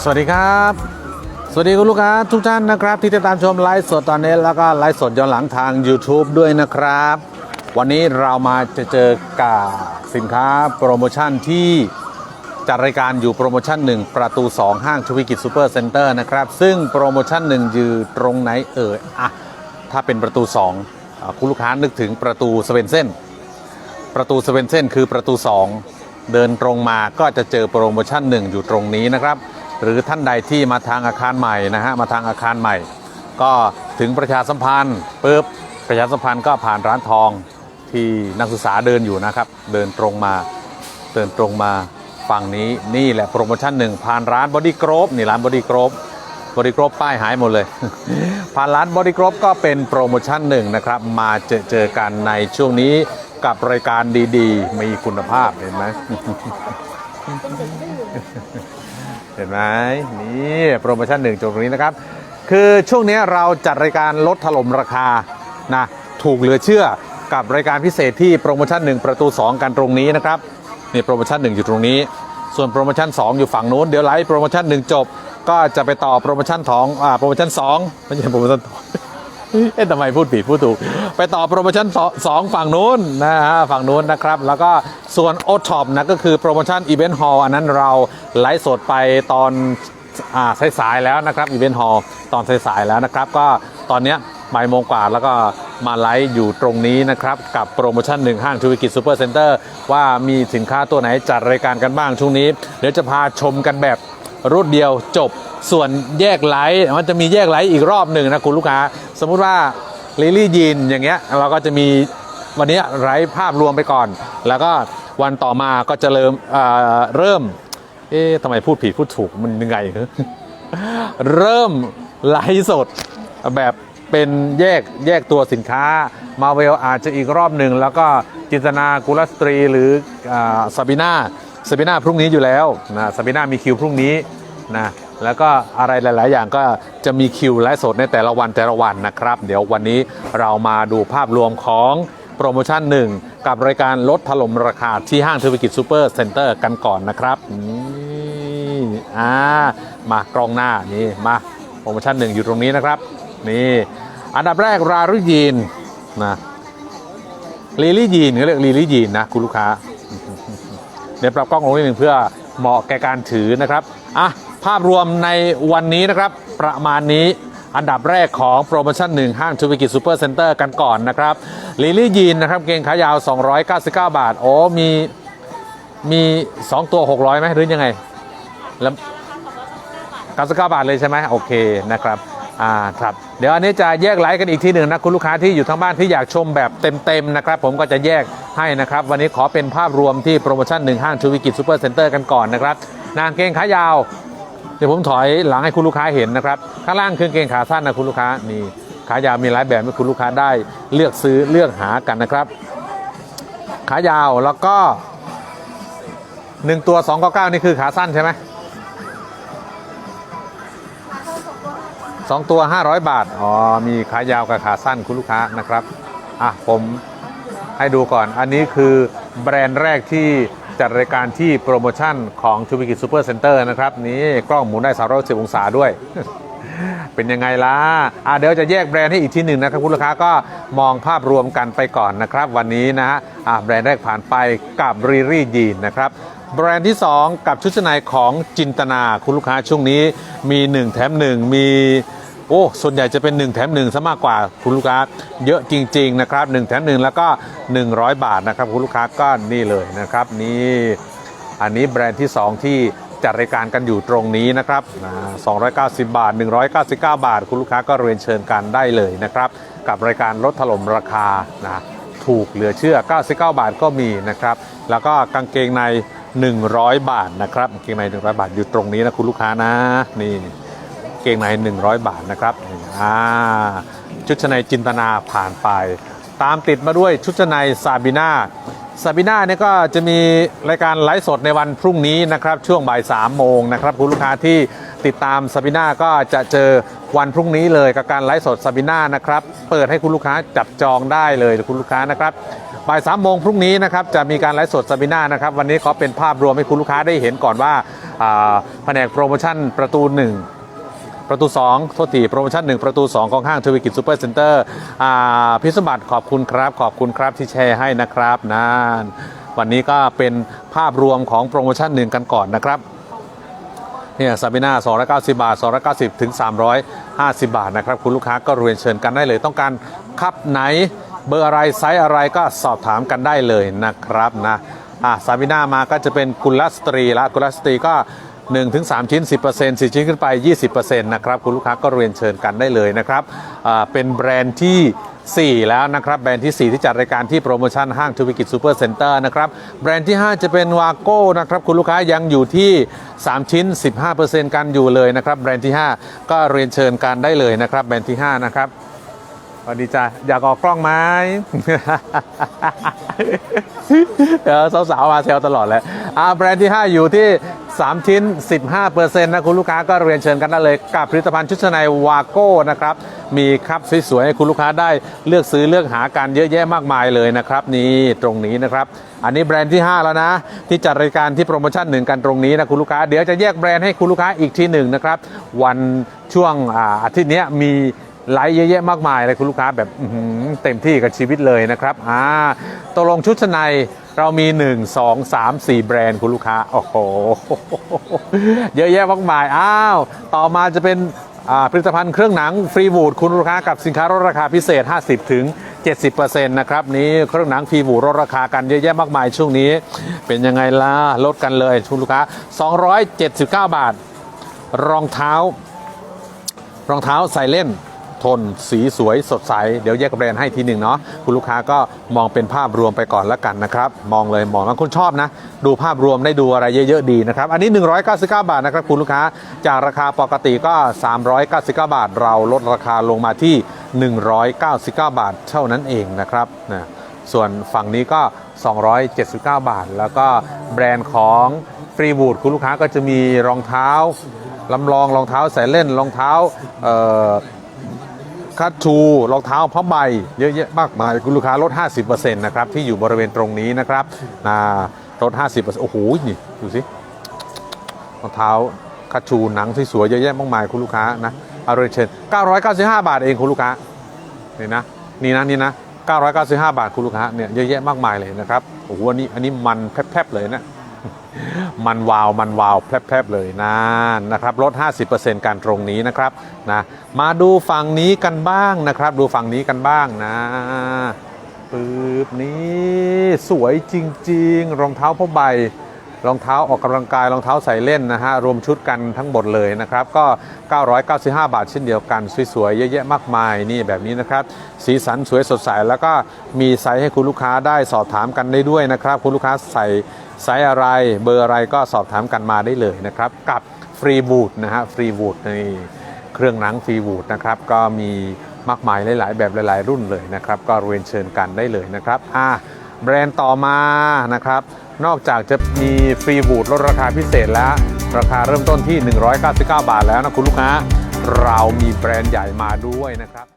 สวัสดีครับ สวัสดีคุณลูกค้าทุกท่านนะครับ ที่ติดตามชมไลฟ์สดตอนนี้แล้วก็ไลฟ์สดย้อนหลังทาง YouTube ด้วยนะครับ วันนี้เรามาจะเจอกับสินค้าโปรโมชั่นที่จัดรายการอยู่โปรโมชั่น 1 ประตู 2 ห้างชวิกิจซูเปอร์เซ็นเตอร์นะครับ ซึ่งโปรโมชั่น 1 อยู่ตรงไหนเอ่ยอะถ้าเป็นประตู2อะคุณลูกค้านึกถึงประตูสเวนเซนประตูสเวนเซนคือประตู 2 เดินตรงมาก็จะเจอโปรโมชั่น 1 อยู่ตรงนี้นะครับ หรือท่านใดที่มาทางอาคารใหม่นะฮะมาทางอาคารใหม่ ก็ถึงประชาสัมพันธ์ปุ๊บประชาสัมพันธ์ก็ผ่านร้านทองที่นักศึกษาเดินอยู่นะครับ เดินตรงมาเดินตรงมาฝั่งนี้นี่แหละโปรโมชั่นหนึ่งผ่านร้านบอดี้กรอบนี่ร้านบอดี้กรอบบอดี้กรอบป้ายหายหมดเลย ผ่านร้านบอดี้กรอบก็เป็นโปรโมชั่นหนึ่งนะครับ มาเจอเจอกันในช่วงนี้กับรายการดีๆ มีคุณภาพเห็นไหม เห็นไหมนี่โปรโมชั่นหนึ่งตรงนี้นะครับ คือช่วงนี้เราจัดรายการลดถล่มราคานะถูกเหลือเชื่อกับรายการพิเศษที่โปรโมชั่น 1 ประตู 2 กันตรงนี้นะครับนี่โปรโมชั่น 1 อยู่ตรงนี้ ส่วนโปรโมชั่น 2 อยู่ฝั่งนู้นเดี๋ยวไลฟ์โปรโมชั่น 1 จบ ก็จะไปต่อโปรโมชั่น2อ่าโปรโมชั่น2ไม่ใช่โปรโมชั่น เอ๊ะทำไมพูดผิดพูดถูก ไปต่อโปรโมชั่นสองฝั่งนู้นนะฮะฝั่งนู้นนะครับ แล้วก็ส่วนโอท็อปนะก็คือโปรโมชั่นอีเวนต์ฮอลอันนั้นเราไลฟ์สดไปตอนอ่าสายๆแล้วนะครับอีเวนต์ฮอลตอนสายๆแล้วนะครับ ก็ตอนเนี้ยบ่ายโมงกว่าแล้วก็มาไลฟ์อยู่ตรงนี้นะครับ กับโปรโมชั่นหนึ่งห้างธุรกิจซูเปอร์เซ็นเตอร์ว่ามีสินค้าตัวไหนจัดรายการกันบ้างช่วงนี้ เดี๋ยวจะพาชมกันแบบ รูดเดียวจบส่วนแยกไลฟ์มันจะมีแยกไลฟ์อีกรอบหนึ่งนะคุณลูกค้า สมมุติว่าลิลี่ยีนอย่างเงี้ยเราก็จะมีวันนี้ไลฟ์ภาพรวมไปก่อน แล้วก็วันต่อมาก็จะเริ่มเอ่อเริ่มเอ๊ะทำไมพูดผิดพูดถูกมันยังไงเรอเริ่มไลฟ์สดแบบเป็นแยกแยกตัวสินค้ามาเวลอาจจะอีกรอบหนึ่งแล้วก็จินตนากุลสตรีหรือซาบิน่า ซาบิน่าพรุ่งนี้อยู่แล้วนะซาบิน่ามีคิวพรุ่งนี้นะแล้วก็อะไรหลาย ๆ อย่างก็จะมีคิวไลฟ์สดในแต่ละวันแต่ละวันนะครับ เดี๋ยววันนี้เรามาดูภาพรวมของโปรโมชั่นหนึ่งกับรายการลดถล่มราคาที่ห้างธุรกิจซูเปอร์เซ็นเตอร์กันก่อนนะครับนี่อ่ามากล้องหน้านี่มาโปรโมชั่นหนึ่งอยู่ตรงนี้นะครับนี่อันดับแรกรารุยีนนะลีลี่ยีนเขาเรียกลีลี่ยีนนะคุณลูกค้า เดี๋ยวปรับกล้องลงนิดหนึ่งเพื่อเหมาะแก่การถือนะครับอะภาพรวมในวันนี้นะครับประมาณนี้อันดับแรกของโปรโมชั่นหนึ่งห้างทูวิกิจซูเปอร์เซ็นเตอร์กันก่อนนะครับลิลี่ยีนนะครับเกงขายาว 299 บาท โอ้มีมี 2 ตัว 600ไหมหรือยังไงแล้ว99 บาทเลยใช่ไหมโอเคนะครับ อ่าครับ เดี๋ยวอันนี้จะแยกไลฟ์กันอีกทีหนึ่งนะคุณลูกค้าที่อยู่ทางบ้านที่อยากชมแบบเต็มๆนะครับผมก็จะแยกให้นะครับวันนี้ขอเป็นภาพรวมที่โปรโมชั่นหนึ่งห้างชูวิกิจซูเปอร์เซ็นเตอร์กันก่อนนะครับนางเกงขายาว เดี๋ยวผมถอยหลังให้คุณลูกค้าเห็นนะครับข้างล่างคือเกงขาสั้นนะคุณลูกค้านี่ขายาวมีหลายแบบให้คุณลูกค้าได้เลือกซื้อเลือกหากันนะครับ ขายาวแล้วก็หนึ่งตัว299นี่คือขาสั้นใช่ไหม สองตัว 500 บาท อ๋อ มีขายาวกับขาสั้นคุณลูกค้านะครับ อะ ผมให้ดูก่อน อันนี้คือแบรนด์แรกที่จัดรายการที่โปรโมชั่นของทูบิกิซูเปอร์เซ็นเตอร์นะครับ นี่กล้องหมุนได้360องศาด้วย เป็นยังไงล่ะ อะ เดี๋ยวจะแยกแบรนด์ให้อีกทีหนึ่งนะครับคุณลูกค้าก็มองภาพรวมกันไปก่อนนะครับ วันนี้นะฮะ อะ แบรนด์แรกผ่านไปกับรีรี่ยีนนะครับแบรนด์ที่ 2 กับชุดชั้นในของจินตนาคุณลูกค้าช่วงนี้มี 1 แถม 1 มี โอ้ ส่วนใหญ่จะเป็น 1 แถม1ซะมากกว่าคุณลูกค้าเยอะจริง ๆ นะครับ1แถม1แล้วก็ 100 บาทนะครับคุณลูกค้าก็นี่เลยนะครับนี่อันนี้แบรนด์ที่ 2 ที่จัดรายการกันอยู่ตรงนี้นะครับ290 บาท 199 บาท คุณลูกค้าก็เรียนเชิญกันได้เลยนะครับ กับรายการลดถล่มราคานะถูกเหลือเชื่อ 99 บาทก็มีนะครับ แล้วก็กางเกงใน 100 บาทนะครับกางเกงใน 100 บาทอยู่ตรงนี้นะคุณลูกค้านะนี่ เกงใน 100 บาทนะครับอ่าชุดชั้นในจินตนาผ่านไป ตามติดมาด้วยชุดชั้นในซาบิน่าซาบิน่าเนี่ยก็จะมีรายการไลฟ์สดในวันพรุ่งนี้นะครับ ช่วงบ่าย3โมงนะครับคุณลูกค้าที่ติดตามซาบิน่าก็จะเจอวันพรุ่งนี้เลยกับการไลฟ์สดซาบิน่านะครับเปิดให้คุณลูกค้าจับจองได้เลยคุณลูกค้านะครับบ่ายสามโมงพรุ่งนี้นะครับจะมีการไลฟ์สดซาบิน่านะครับวันนี้ขอเป็นภาพรวมให้คุณลูกค้าได้เห็นก่อนว่าอ่าแผนกโปรโมชั่นประตู 1 ประตู 2 โทษทีโปรโมชั่น 1 ประตู 2 ของห้างทวีกิจซูเปอร์เซ็นเตอร์พิสมบัติขอบคุณครับ ขอบคุณครับที่แชร์ให้นะครับนั่นวันนี้ก็เป็นภาพรวมของโปรโมชั่นหนึ่งกันก่อนนะครับเนี่ยซาบิน่า290 บาท 290 ถึง 350 บาทนะครับ คุณลูกค้าก็เรียนเชิญกันได้เลย ต้องการคับไหนเบอร์อะไรไซส์อะไรก็สอบถามกันได้เลยนะครับนะอะซาบิน่ามาก็จะเป็นกุลสตรีละกุลสตรีก็ 1-3ชิ้น 10% 4 ชิ้นขึ้นไป 20%นะครับคุณลูกค้าก็เรียนเชิญกันได้เลยนะครับเป็นแบรนด์ที่ 4 แล้วนะครับ แบรนด์ที่ 4 ที่จัดรายการที่โปรโมชั่นห้างทวิกิจซูเปอร์เซ็นเตอร์นะครับ แบรนด์ที่ 5 จะเป็นวาโก้นะครับ คุณลูกค้ายังอยู่ที่ 3 ชิ้น 15%กันอยู่เลยนะครับ แบรนด์ที่ 5 ก็เรียนเชิญกันได้เลยนะครับ แบรนด์ที่ 5 นะครับสวัสดีจ้าอยากออกกล้องไหมเดี๋ยวสาวๆมาเซลตลอดเลยอ่าแบรนด์ที่ 5 อยู่ที่ 3 ชิ้น 15%นะคุณลูกค้าก็เรียนเชิญกันได้เลยกับผลิตภัณฑ์ชุดชั้นในวาโก้นะครับมีคัพสวยๆให้คุณลูกค้าได้เลือกซื้อเลือกหากันเยอะแยะมากมายเลยนะครับนี่ตรงนี้นะครับอันนี้แบรนด์ที่ 5 แล้วนะ ที่จัดรายการที่โปรโมชั่นหนึ่งกันตรงนี้นะคุณลูกค้าเดี๋ยวจะแยกแบรนด์ให้คุณลูกค้าอีกทีหนึ่งนะครับวันช่วงอ่าอาทิตย์นี้มีไลฟ์เยอะแยะมากมายเลยคุณลูกค้าแบบเต็มที่กับชีวิตเลยนะครับอ่าตกลงชุดชั้นใน เรามี 1 2 3 4 แบรนด์คุณลูกค้า โอ้โห เยอะแยะมากมาย อ้าว ต่อมาจะเป็นอ่าผลิตภัณฑ์เครื่องหนังฟรีวูดคุณลูกค้ากับสินค้าลดราคาพิเศษ 50ถึง70%นะครับนี้เครื่องหนังฟรีวูดลดราคากันเยอะแยะมากมายช่วงนี้ เป็นยังไงล่ะลดกันเลยคุณลูกค้า 279 บาท รองเท้ารองเท้าใส่เล่น ทน สีสวยสดใส เดี๋ยวแยกแบรนด์ให้ทีหนึ่งเนาะคุณลูกค้าก็มองเป็นภาพรวมไปก่อนแล้วกันนะครับ มองเลยมองบางคนชอบนะ ดูภาพรวมได้ดูอะไรเยอะๆดีนะครับ อันนี้ 199 บาทนะครับคุณลูกค้าจากราคาปกติก็ 399 บาท เราลดราคาลงมาที่ 199 บาท เท่านั้นเองนะครับนะส่วนฝั่งนี้ก็ 279 บาท แล้วก็แบรนด์ของฟรีบูดคุณลูกค้าก็จะมีรองเท้าลำลองรองเท้าใส่เล่นรองเท้าเอ่อ คัตชูรองเท้าผ้าใบเยอะแยะมากมายคุณลูกค้าลด 50%นะครับที่อยู่บริเวณตรงนี้นะครับนะลด 50%โอ้โหนี่ดูสิรองเท้าคัตชูหนังสวยๆเยอะแยะมากมายคุณลูกค้านะเอาเลยเชิญ995 บาทเองคุณลูกค้านี่นะนี่นะนี่นะ995 บาทคุณลูกค้าเนี่ยเยอะแยะมากมายเลยนะครับโอ้โหอันนี้อันนี้มันแพบๆเลยนะ มันวาวมันวาวแพรบๆเลยนะนะครับลด 50%การตรงนี้นะครับนะมาดูฝั่งนี้กันบ้างนะครับ ดูฝั่งนี้กันบ้างนะปื๊บนี้สวยจริง ๆ รองเท้าผ้าใบ รองเท้าออกกำลังกายรองเท้าใส่เล่นนะฮะรวมชุดกันทั้งหมดเลยนะครับก็ 995 บาทเช่นเดียวกัน สวยๆเยอะแยะมากมายนี่แบบนี้นะครับสีสันสวยสดใสแล้วก็มีไซส์ให้คุณลูกค้าได้สอบถามกันได้ด้วยนะครับ คุณลูกค้าใส่ไซส์อะไรเบอร์อะไรก็สอบถามกันมาได้เลยนะครับ กับฟรีบูดนะฮะฟรีบูดนี่เครื่องหนังฟรีบูดนะครับก็มีมากมายหลาย ๆ แบบหลาย ๆ รุ่นเลยนะครับ ก็เรียนเชิญกันได้เลยนะครับอะ แบรนด์ต่อมานะครับ นอกจากจะมีฟรีบูดลดราคาพิเศษแล้ว ราคาเริ่มต้นที่ 199 บาทแล้วนะคุณลูกค้า เรามีแบรนด์ใหญ่มาด้วยนะครับ